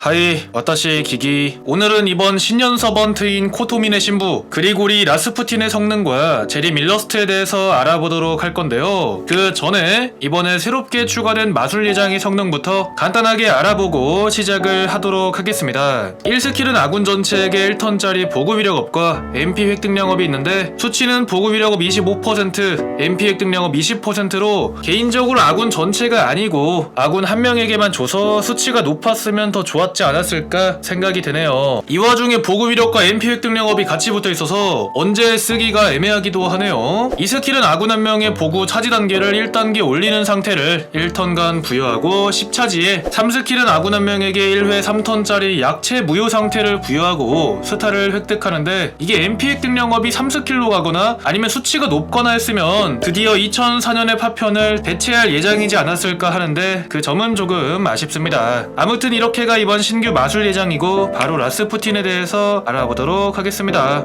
하이, 와타시 기기. 오늘은 이번 신년 서번트인 코토민의 신부 그리고리 라스푸틴의 성능과 제리 밀러스트에 대해서 알아보도록 할 건데요. 그 전에 이번에 새롭게 추가된 마술 예장의 성능부터 간단하게 알아보고 시작을 하도록 하겠습니다. 1스킬은 아군 전체에게 1턴짜리 보급 위력업과 MP 획득 량업이 있는데 수치는 보급 위력업 25%, MP 획득 량업 20%로 개인적으로 아군 전체가 아니고 아군 한 명에게만 줘서 수치가 높았으면 더 좋았 지 않았을까 생각이 되네요. 이 와중에 보급 위력과 MP 획득 량업이 같이 붙어 있어서 언제 쓰기가 애매하기도 하네요. 이 스킬은 아군 한 명의 보구 차지 단계를 1단계 올리는 상태를 1턴간 부여하고 10차지에 3스킬은 아군 한 명에게 1회 3턴짜리 약체 무효 상태를 부여하고 스타를 획득하는데 이게 MP 획득 량업이 3스킬로 가거나 아니면 수치가 높거나 했으면 드디어 2004년의 파편을 대체할 예정이지 않았을까 하는데 그 점은 조금 아쉽습니다. 아무튼 이렇게가 이번 신규 마술 예정이고 바로 라스푸틴에 대해서 알아보도록 하겠습니다.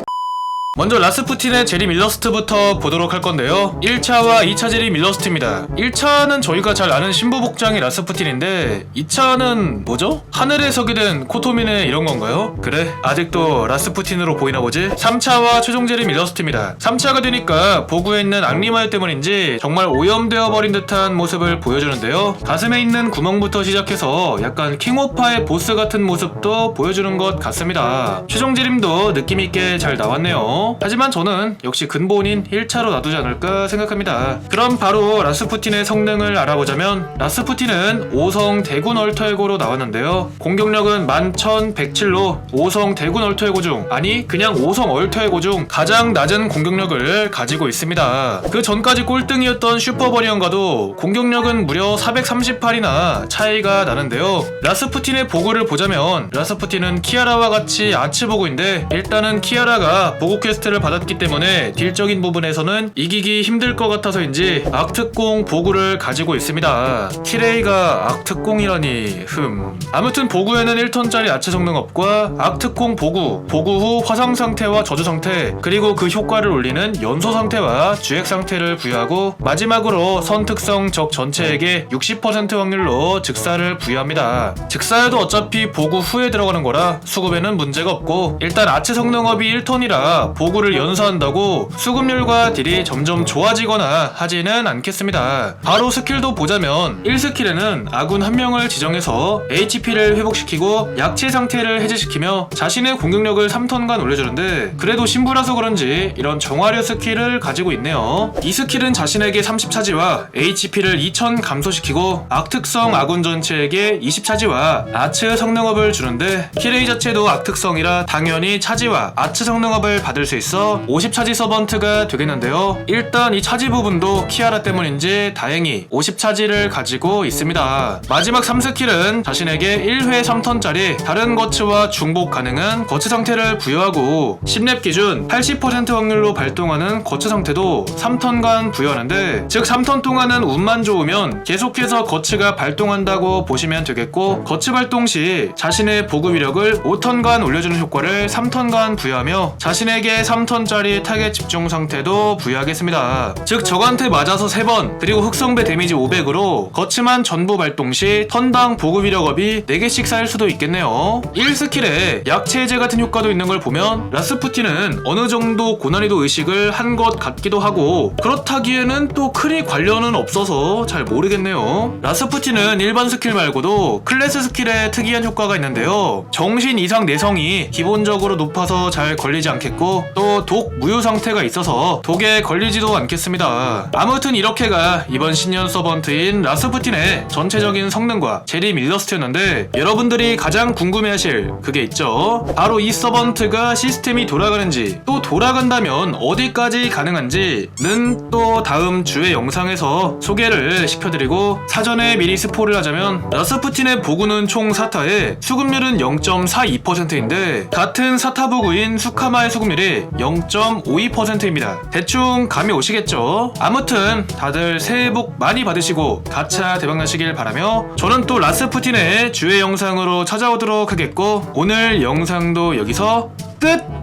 먼저 라스푸틴의 제리 밀러스트부터 보도록 할 건데요. 1차와 2차 제리 밀러스트입니다. 1차는 저희가 잘 아는 신부 복장의 라스푸틴인데 2차는 뭐죠? 하늘에 서게 된 코토민의 이런 건가요? 그래 아직도 라스푸틴으로 보이나 보지? 3차와 최종 제리 밀러스트입니다. 3차가 되니까 보구에 있는 악리마일 때문인지 정말 오염되어 버린 듯한 모습을 보여주는데요. 가슴에 있는 구멍부터 시작해서 약간 킹오파의 보스 같은 모습도 보여주는 것 같습니다. 최종 제림도 느낌 있게 잘 나왔네요. 하지만 저는 역시 근본인 1차로 놔두지 않을까 생각합니다. 그럼 바로 라스푸틴의 성능을 알아보자면 라스푸틴은 5성 대군 얼터에고로 나왔는데요. 공격력은 11,107로 5성 대군 얼터에고 중 아니 그냥 5성 얼터에고 중 가장 낮은 공격력을 가지고 있습니다. 그 전까지 꼴등이었던 슈퍼버리언과도 공격력은 무려 438이나 차이가 나는데요. 라스푸틴의 보고를 보자면 라스푸틴은 키아라와 같이 아츠 보고인데 일단은 키아라가 보고 퀘스트를 받았기 때문에 딜적인 부분에서는 이기기 힘들 것 같아서인지 악특공 보구를 가지고 있습니다. 키레이가 악특공이라니 흠. 아무튼 보구에는 1턴짜리 아츠 성능업과 악특공 보구, 보구 후 화상 상태와 저주 상태, 그리고 그 효과를 올리는 연소 상태와 주액 상태를 부여하고 마지막으로 선 특성 적 전체에게 60% 확률로 즉사를 부여합니다. 즉사에도 어차피 보구 후에 들어가는 거라 수급에는 문제가 없고 일단 아츠 성능업이 1턴이라 보구를 연소한다고 수급률과 딜이 점점 좋아지거나 하지는 않겠습니다. 바로 스킬도 보자면 1스킬에는 아군 한 명을 지정해서 HP를 회복시키고 약체 상태를 해제시키며 자신의 공격력을 3턴간 올려주는데 그래도 신부라서 그런지 이런 정화류 스킬을 가지고 있네요. 이 스킬은 자신에게 30차지와 HP를 2000 감소시키고 악특성 아군 전체에게 20차지와 아츠 성능업을 주는데 키레이 자체도 악특성이라 당연히 차지와 아츠 성능업을 받을 수 있어 50차지 서번트가 되겠는데요. 일단 이 차지 부분도 키아라 때문인지 다행히 50차지를 가지고 있습니다. 마지막 3스킬은 자신에게 1회 3턴짜리 다른 거츠와 중복 가능한 거츠 상태를 부여하고 10렙 기준 80% 확률로 발동하는 거츠 상태도 3턴간 부여하는데 즉 3턴 동안은 운만 좋으면 계속해서 거츠가 발동한다고 보시면 되겠고 거츠 발동 시 자신의 보급 위력을 5턴간 올려주는 효과를 3턴간 부여하며 자신에게 3턴짜리 타겟 집중 상태도 부여하겠습니다. 즉 적한테 맞아서 3번 그리고 흑성배 데미지 500으로 거츠만 전부 발동 시 턴당 보급 위력업이 4개씩 쌓일 수도 있겠네요. 1스킬에 약체 해제 같은 효과도 있는 걸 보면 라스푸틴은 어느 정도 고난이도 의식을 한 것 같기도 하고 그렇다기에는 또 크리 관련은 없어서 잘 모르겠네요. 라스푸틴은 일반 스킬 말고도 클래스 스킬에 특이한 효과가 있는데요. 정신 이상 내성이 기본적으로 높아서 잘 걸리지 않겠고 또 독 무효 상태가 있어서 독에 걸리지도 않겠습니다. 아무튼 이렇게가 이번 신년 서번트인 라스푸틴의 전체적인 성능과 제리 밀러스트였는데 여러분들이 가장 궁금해하실 그게 있죠. 바로 이 서번트가 시스템이 돌아가는지 또 돌아간다면 어디까지 가능한지는 또 다음 주의 영상에서 소개를 시켜드리고 사전에 미리 스포를 하자면 라스푸틴의 보구는 총 4타에 수급률은 0.42%인데 같은 사타 보구인 수카마의 수급률이 0.52%입니다. 대충 감이 오시겠죠? 아무튼 다들 새해 복 많이 받으시고 가차 대박나시길 바라며 저는 또 라스푸틴의 주의 영상으로 찾아오도록 하겠고 오늘 영상도 여기서 끝!